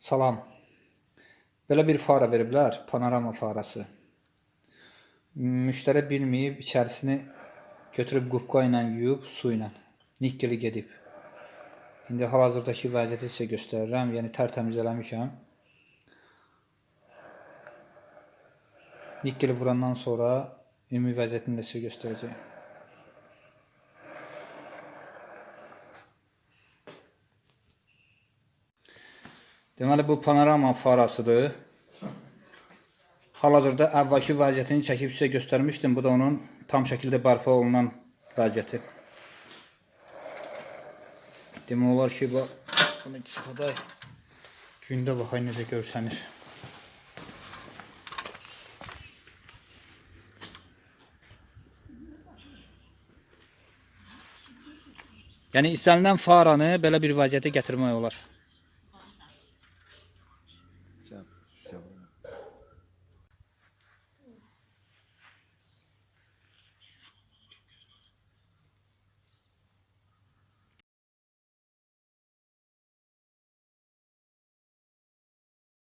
Salam. Belə bir fara veriblər, panorama farası. Müştəri bilməyib, içərisini götürüb qupqa ilə yuyub, su ilə. Nikkeli gedib. İndi hal-hazırdakı vəziyyəti sizə göstərirəm. Yəni tərtəmiz eləmişəm. Nikkeli vurandan sonra ümumi vəziyyətini də sizə göstərəcəyim. Deməli bu panorama farasıdır. Hal-hazırda əvvəlki vəziyyətini çəkib sizə göstərmişdim. Bu da onun tam şəkildə bərpa olunan vəziyyəti. Demək olar ki, bu bunu çıxadaq. Gündə baxay necə görsənir. Yəni istənilən faranı belə bir vəziyyətə gətirmək olar. céu.